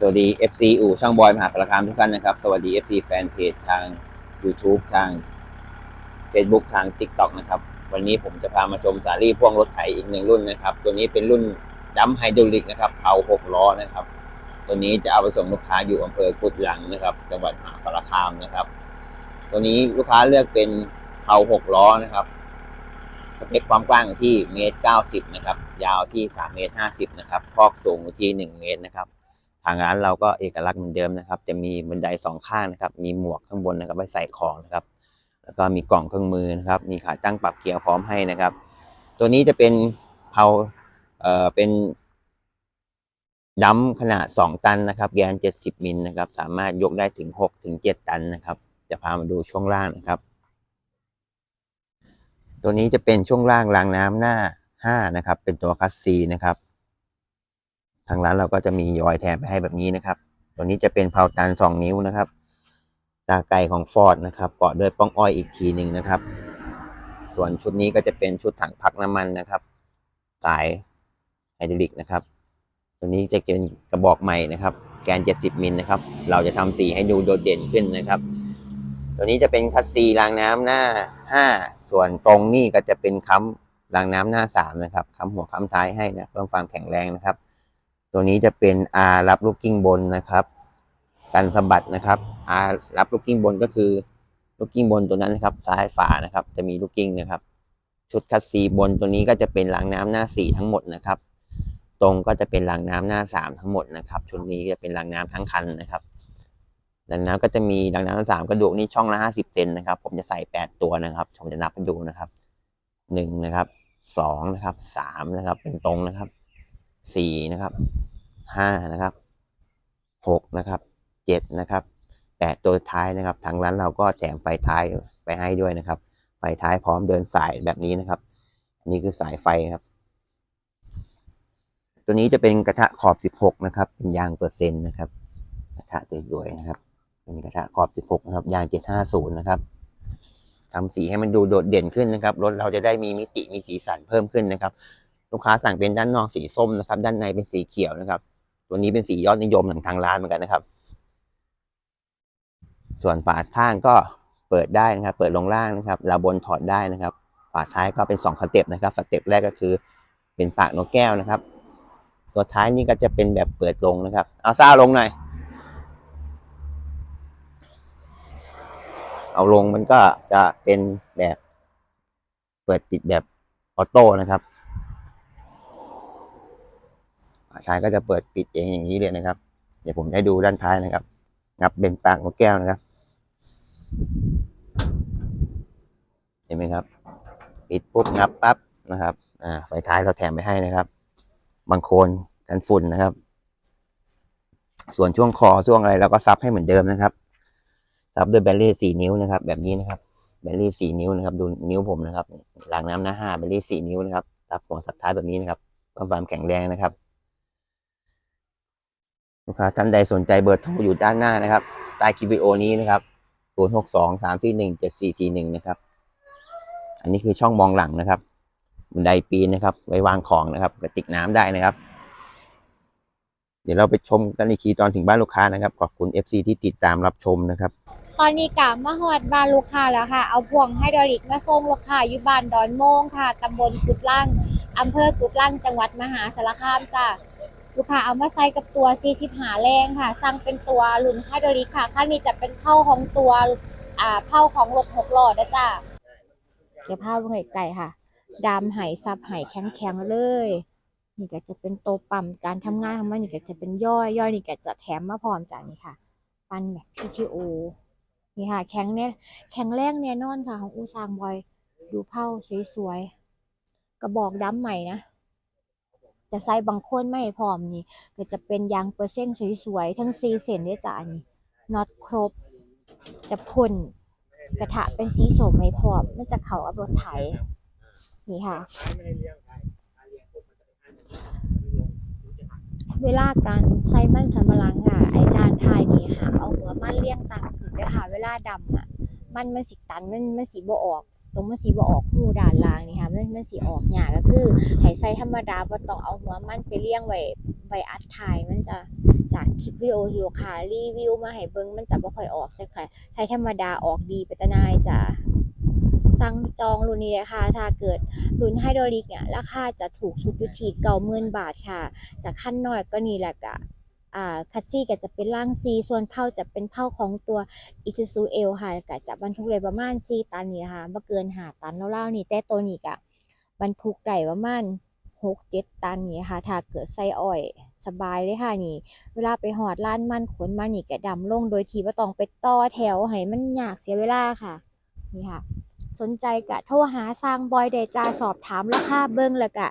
สวัสดี FC อู่ช่างบอยมหาสารคามทุกท่านนะครับ สวัสดี FC แฟนเพจทาง YouTube ทาง Facebook ทาง TikTok นะครับ วันนี้ผมจะพามาชมสาลี่พ่วงรถไถอีกหนึ่งรุ่นนะครับ ตัวนี้เป็นรุ่นดัมไฮดรอลิกนะครับเอาหกล้อนะครับ ตัวนี้จะเอาไปส่งลูกค้าอยู่อำเภอกุดหลังนะครับ จังหวัดมหาสารคามนะครับ ตัวนี้ลูกค้าเลือกเป็นเอาหกล้อนะครับสเปคความกว้างที่เมตรเก้าสิบนะครับ ยาวที่สามเมตรห้าสิบนะครับ คอกสูงที่หนึ่งเมตรนะครับ ทางร้านเราก็เอกลักษณ์เหมือนเดิมนะครับ จะมีบันไดสองข้างนะครับ มีหมวกข้างบนนะครับไว้ใส่ของนะครับ แล้วก็มีกล่องเครื่องมือนะครับ มีขาตั้งปรับเกียร์พร้อมให้นะครับ ตัวนี้จะเป็นเพาเอ่อเป็นดัมขนาด 2 ตันนะครับแกน 70มิลนะครับ สามารถยกได้ถึง6ถึง7ตันนะครับ จะพามาดูช่วงล่างนะครับ ตัวนี้จะเป็นช่วงล่างรางน้ำหน้า5นะครับ เป็นตัวคัสซีนะครับ ทางร้านเราก็จะมียอยแถมไปให้แบบนี้นะครับ ตัวนี้จะเป็นเพาตัน2นิ้วนะครับ ตาไก่ของฟอร์ดนะครับเปาะด้วยป้องอ้อยอีกทีหนึ่งนะครับ ส่วนชุดนี้ก็จะเป็นชุดถังพักน้ำมันนะครับ สายไฮดรอลิกนะครับ ตัวนี้จะเป็นกระบอกใหม่นะครับ แกน 70 มิลนะครับ เราจะทำสีให้ดูโดดเด่นขึ้นนะครับ ตัวนี้จะเป็นคัสซีรางน้ำหน้า 5 ส่วนตรงนี่ก็จะเป็นค้ำรางน้ำหน้า 3 นะครับค้ำหัวค้ำท้ายให้นะเพิ่มความแข็งแรงนะครับ ตัวนี้จะเป็น R รับลูกกิ้งบนนะครับกันสะบัดนะครับ R รับลูกกิ้งบนก็คือลูกกิ้งบนตัวนั้นนะครับซ้ายฝานะครับ จะมีลูกกิ้งนะครับ ชุดคัสซีบนตัวนี้ก็จะเป็นรางน้ำหน้าสี่ทั้งหมดนะครับ ตรงก็จะเป็นรางน้ำหน้าสามทั้งหมดนะครับ ชุดนี้จะเป็นรางน้ำทั้งคันนะครับรางน้ำก็จะมีรางน้ำสามกระดูกนี่ช่องละห้าสิบเซนนะครับ ผมจะใส่แปดตัวนะครับผมจะนับให้ดูนะครับหนึ่งนะครับสองนะครับสามนะครับ เป็นตรงนะครับ สี่นะครับห้านะครับหกนะครับเจ็ดนะครับแปดตัวท้ายนะครับ ทางร้านเราก็แถมไฟท้ายไปให้ด้วยนะครับ ไฟท้ายพร้อมเดินสายแบบนี้นะครับอันนี้คือสายไฟครับ ตัวนี้จะเป็นกระทะขอบ16นะครับ เป็นยางเปอร์เซ็นต์นะครับ กระทะสวยๆนะครับ เป็นกระทะขอบ16นะครับยาง750นะครับทำสีให้มันดูโดดเด่นขึ้นนะครับ รถเราจะได้มีมิติมีสีสันเพิ่มขึ้นนะครับ ลูกค้าสั่งเป็นด้านนอกสีส้มนะครับ ด้านในเป็นสีเขียวนะครับ ตัวนี้เป็นสียอดนิยมของทางร้านเหมือนกันนะครับ ส่วนฝาข้างก็เปิดได้นะครับ เปิดลงล่างนะครับลาบนถอดได้นะครับ ฝาท้ายก็เป็นสองสเต็ปนะครับสเต็ปแรกก็คือ เป็นปากนกแก้วนะครับ ตัวท้ายนี่ก็จะเป็นแบบเปิดลงนะครับ เอาซ่าลงหน่อยเอาลงมันก็จะเป็นแบบเปิดปิดแบบออโต้นะครับ ฝาท้ายก็จะเปิดปิดเองอย่างนี้เลยนะครับ เดี๋ยวผมให้ดูด้านท้ายนะครับ งับเป็นปากนกแก้วนะครับ เห็นไหมครับ ปิดปุ๊บงับปั๊บนะครับ อ่าไฟท้ายเราแถมไปให้นะครับ บางโคนกันฝุ่นนะครับ ส่วนช่วงคอช่วงอะไรเราก็ซับให้เหมือนเดิมนะครับ ซับด้วยแบลลี่สี่นิ้วนะครับ แบบนี้นะครับแบลลี่สี่นิ้วนะครับ ดูนิ้วผมนะครับรางน้ำหน้าห้าแบลลี่สี่นิ้วนะครับซับหัวซับท้ายแบบนี้นะครับเพื่อความแข็งแรงนะครับ ลูกค้าท่านใดสนใจเบอร์โทรอยู่ด้านหน้านะครับใต้คลิปวิดีโอนี้นะครับ0 6 2 3 4 1 7 4 4 1นะครับ อันนี้คือช่องมองหลังนะครับบันไดปีนนะครับ ไว้วางของนะครับกระติกน้ำได้นะครับ เดี๋ยวเราไปชมกันอีกทีตอนถึงบ้านลูกค้านะครับ ขอบคุณ FC ที่ติดตามรับชมนะครับ ตอนนี้กะมาฮอดบ้านลูกค้าแล้วค่ะ เอาพวงไฮดรอลิกมาส่งลูกค้าอยู่บ้านดอนโมงค่ะตำบลกุดล่างอำเภอกุดล่างจังหวัดมหาสารคามจ้ะ ลูกค้าเอามาใส่กับตัว40หาแรงค่ะ สั่งเป็นตัวรุ่นไฮดรอลิกค่ะคันนี้จะเป็นเผาของตัวอ่าเผาของรถหกล้อนะจ้ะเก็บภาพไห่ไก่ค่ะ ดามไห่ซับไห่แข็งๆเลย นี่ก็จะเป็นโตปั๊มการทำงานของมันนี่ก็จะเป็นย่อยย่อยนี่ก็จะแถมมาพร้อมจ้ะนี่ค่ะ ปันแบบ PTO นี่ค่ะ แข็งเนี่ยแข็งแรงแน่นอนค่ะ ของอูซางบอย ดูเผาสวยๆกระบอกดำใหม่นะ แต่ไซส์บางคนไม่พร้อมนี่ก็จะเป็นยางเปอร์เซ็นต์สวยๆ ทั้งซีเซนด้วยจ้ะนี่น็อตครบ จะพ่นกระทะเป็นสีสมไม่พร้อมมันจะเขากับรถไถนี่ค่ะ เวลาการใส่มันสำปะลังอะ ไอ้ด้านท้ายนี่ค่ะ เอาหัวมันเลี้ยงต่างขึ้นด้วยค่ะเวลาดำอะ มันมันสิตันมันมันสิบ่ออก ตรงมันสิบ่ออกหูด้านล่างนี่ค่ะมันมันสิออกหยาก็คือให้ใส่ธรรมดาบ่ต้องเอาหัวมันไปเลี้ยงไว้ไว้อัดท้ายมันจะจากคลิปวิดีโอที่ค้ารีวิวมาให้เบิ่งมันจะบ่ค่อยออกแต่ค่ะใช้ธรรมดาออกดีไปแต่นายจะสั่งจองรุ่นนี้เลยค่ะ ถ้าเกิดรุ่นไฮดรอลิกเนี่ยราคาจะถูกสุดอยู่ที่90,000บาทค่ะจากขั้นน้อยก็นี่แหละกะ คัสซี่ก็จะเป็นล่างซีส่วนเผาจะเป็นเผาของตัว Isuzu L ค่ะก็จะบรรทุกได้ประมาณ4ตันนี่นะคะบ่เกิน5ตันแล้วๆนี่แต่ตัวนี้ก็บรรทุกได้ประมาณ6 7ตันนี่ค่ะถ้าเกิดใส่อ้อยสบายเลยค่ะนี่ เวลาไปหอดร้านมันขนมานี่ก็ดำลงโดยที่บ่าต้องไปต่อแถวให้มันยากเสียเวลาค่ะนี่ค่ะ สนใจก็โทรหาสร้างบอยเดจาสอบถามราคาเบิ่งแล้วก็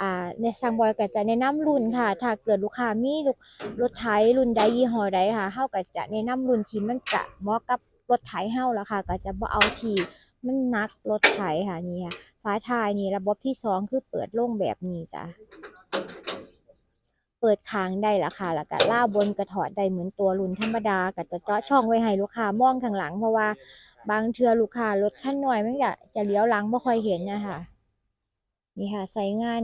อ่าในสร้างบอยก็จะแนะนำรุ่นค่ะ ถ้าเกิดลูกค้ามีลูกรถไถรุ่นใดยี่ห้อใดค่ะเฮาก็จะแนะนำรุ่นที่มันจะเหมาะกับรถไถเฮาแล้วค่ะ ก็จะบ่เอาที่มันนักรถไถค่ะนี่ค่ะฝาท้ายนี่ระบบที่สองคือเปิดโล่งแบบนี้จ้ะเปิดค้างได้ละค่ะ แล้วก็ล่าบนกระถอดได้เหมือนตัวรุ่นธรรมดาก็จะเจาะช่องไว้ให้ลูกค้ามองข้างหลัง เพราะว่าบางเทือลูกค้ารถคันน้อยมันก็จะเลี้ยวหลังบ่ค่อยเห็นนะคะนี่ค่ะใส่งาน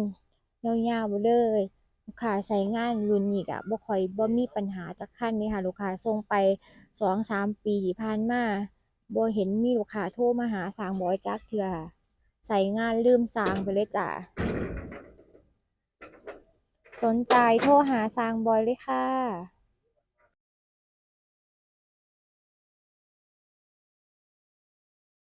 ยาวๆไปเลยลูกค้าใส่งานรุ่นนี้ก็บ่ค่อยบ่มีปัญหาจักขั้นนี้ค่ะ ลูกค้าส่งไปสองสามปีที่ผ่านมาบ่เห็นมีลูกค้าโทรมาหาสางบอยจักเทื่อค่ะใส่งานลืมสางไปเลยจ้ะสนใจโทรหาสางบอยเลยค่ะ